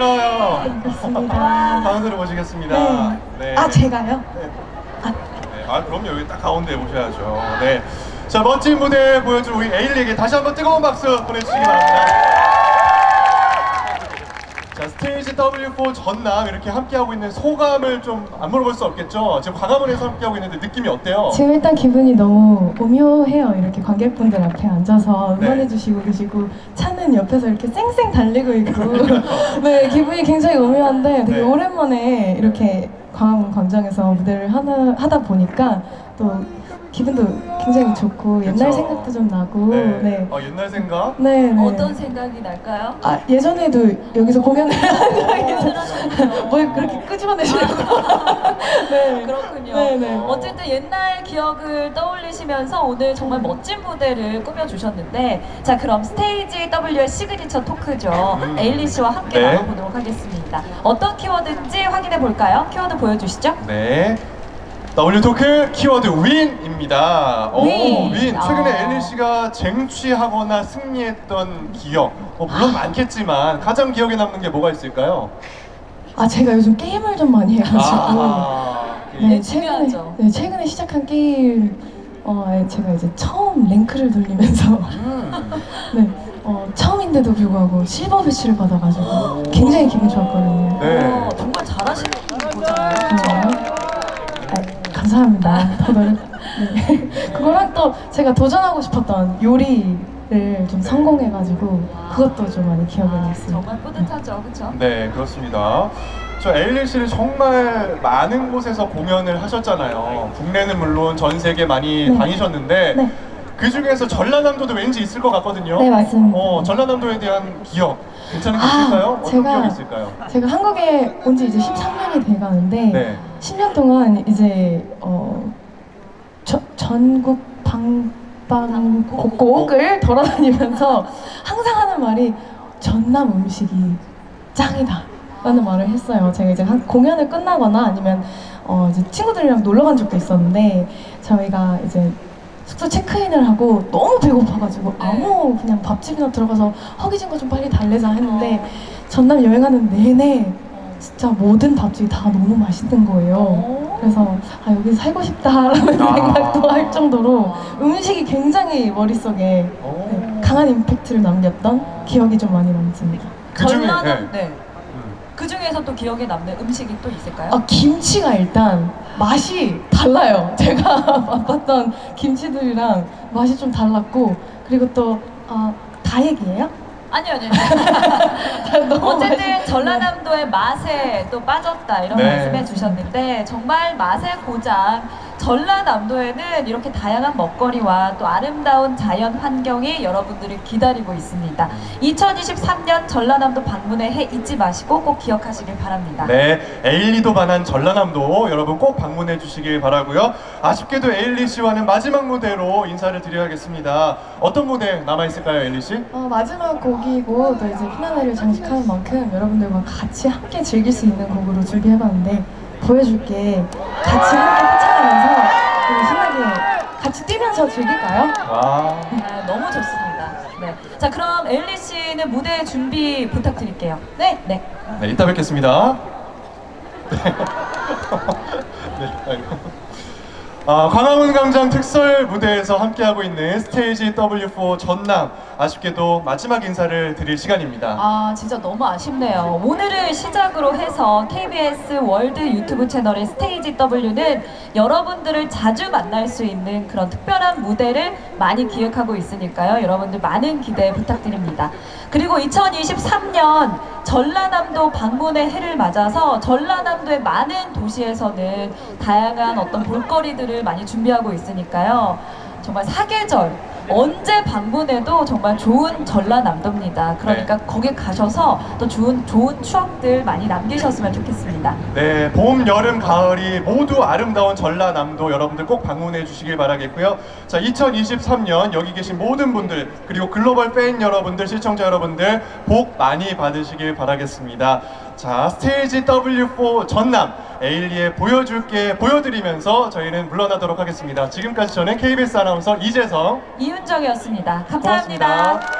반가워요. 반갑습니다. 가운데로 모시겠습니다. 네. 아 제가요? 네. 아, 네. 아 그럼요 여기 딱 가운데 모셔야죠. 네. 자 멋진 무대 보여줄 우리 에일리에게 다시 한번 뜨거운 박수 보내주시기 바랍니다. 자 스테이지 W4 전남 이렇게 함께하고 있는 소감을 좀 안 물어볼 수 없겠죠. 지금 광화문에서 함께하고 있는데 느낌이 어때요? 지금 일단 기분이 너무 오묘해요. 이렇게 관객분들 앞에 앉아서 네. 응원해주시고 계시고 차는 옆에서 이렇게 쌩쌩 달리고 있고 네 기분이 굉장히 오묘한데 되게 네. 오랜만에 이렇게 광화문 광장에서 무대를 하나, 하다 보니까 또 기분도 굉장히 좋고 옛날 그쵸. 생각도 좀 나고 네. 네. 어, 옛날 생각? 네, 네. 어떤 생각이 날까요? 아 예전에도 여기서 공연을 한 적이 있어요. 뭘 그렇게 끄집어내시려고 네. 그렇군요. 네, 네. 어쨌든 옛날 기억을 떠올리시면서 오늘 정말 멋진 무대를 꾸며주셨는데 자 그럼 스테이지 W의 시그니처 토크죠. 음. 에일리 씨와 함께 네. 나눠보도록 하겠습니다. 어떤 키워드인지 확인해 볼까요? 키워드 보여주시죠. 네. W 토크 키워드 윈입니다. 오, 윈. 윈. 최근에 아. 엘리 씨가 쟁취하거나 승리했던 기억. 뭐 물론 많겠지만 가장 기억에 남는 게 뭐가 있을까요? 아 제가 요즘 게임을 좀 많이 해가지고 아, 네, 최근에 중요하죠. 네, 최근에 시작한 게임 어 제가 이제 처음 랭크를 돌리면서 음. 네 어, 처음인데도 불구하고 실버 배치를 받아가지고 굉장히 기분 좋았거든요. 네. 어, 정말 잘하시는 거잖아요. 아, 아, 감사합니다. 더 노력. 네. 그거랑 또 제가 도전하고 싶었던 요리를 좀 성공해가지고 그것도 좀 많이 기억에 남습니다. 정말 뿌듯하죠, 그렇죠? 네, 그렇습니다. 저 엘리 씨는 정말 많은 곳에서 공연을 하셨잖아요. 국내는 물론 전 세계 많이 네. 다니셨는데 네. 그 중에서 전라남도도 왠지 있을 것 같거든요. 네, 맞습니다. 어, 전라남도에 대한 기억 괜찮은 게 아, 있을까요? 어떤 제가- 기억이 있을까요? 제가 한국에 온 지 이제 13년이 돼 가는데 네. 10년 동안 이제 어, 저, 전국 방방 곡곡을 돌아다니면서 항상 하는 말이 전남 음식이 짱이다 라는 말을 했어요. 제가 이제 한 공연을 끝나거나 아니면 어, 이제 친구들이랑 놀러 간 적도 있었는데 저희가 이제 숙소 체크인을 하고 너무 배고파가지고 네. 아무 그냥 밥집이나 들어가서 허기진 거 좀 빨리 달래자 했는데 전남 여행하는 내내 진짜 모든 밥집이 다 너무 맛있는 거예요. 어. 그래서 아 여기 살고 싶다라는 아. 생각도 할 정도로 음식이 굉장히 머릿속에 오. 네, 강한 임팩트를 남겼던 기억이 좀 많이 남습니다. 그 중에 전라남, 네. 네. 음. 그 중에서 또 기억에 남는 음식이 또 있을까요? 아 김치가 일단 맛이 달라요. 제가 맛봤던 김치들이랑 맛이 좀 달랐고 그리고 또 아 다 얘기해요? 아니요, 아니요. 너무 어쨌든 맛있- 전라남도의 맛에 또 빠졌다 이런 네. 말씀해 주셨는데 정말 맛의 고장 전라남도에는 이렇게 다양한 먹거리와 또 아름다운 자연 환경이 여러분들을 기다리고 있습니다. 2023년 전라남도 방문의 해 잊지 마시고 꼭 기억하시길 바랍니다. 네, 에일리도 반한 전라남도 여러분 꼭 방문해 주시길 바라고요. 아쉽게도 에일리 씨와는 마지막 무대로 인사를 드려야겠습니다. 어떤 무대 남아 있을까요, 에일리 씨? 어, 마지막 곡이고 또 이제 피나네를 장식하는 만큼 여러분들과 같이 함께 즐길 수 있는 곡으로 준비해봤는데 보여줄게 같이 함께 뛰면서 즐길까요? 와. 아, 너무 좋습니다. 네. 자, 그럼 엘리 씨는 무대 준비 부탁드릴게요. 네, 네. 네, 이따 뵙겠습니다. 네. 네, 아이고. 아, 광화문 광장 특설 무대에서 함께하고 있는 스테이지 W4 전남 아쉽게도 마지막 인사를 드릴 시간입니다. 아 진짜 너무 아쉽네요. 오늘을 시작으로 해서 KBS 월드 유튜브 채널의 스테이지 W는 여러분들을 자주 만날 수 있는 그런 특별한 무대를 많이 기획하고 있으니까요. 여러분들 많은 기대 부탁드립니다. 그리고 2023년 전라남도 방문의 해를 맞아서 전라남도의 많은 도시에서는 다양한 어떤 볼거리들을 많이 준비하고 있으니까요. 정말 사계절 언제 방문해도 정말 좋은 전라남도입니다. 그러니까 거기 가셔서 또 좋은 좋은 추억들 많이 남기셨으면 좋겠습니다. 네, 봄, 여름, 가을이 모두 아름다운 전라남도 여러분들 꼭 방문해 주시길 바라겠고요. 자, 2023년 여기 계신 모든 분들 그리고 글로벌 팬 여러분들, 시청자 여러분들 복 많이 받으시길 바라겠습니다. 자, 스테이지 W4 전남 에일리의 보여줄게 보여드리면서 저희는 물러나도록 하겠습니다. 지금까지 저는 KBS 아나운서 이재성 이윤 정이었습니다 감사합니다. 고맙습니다.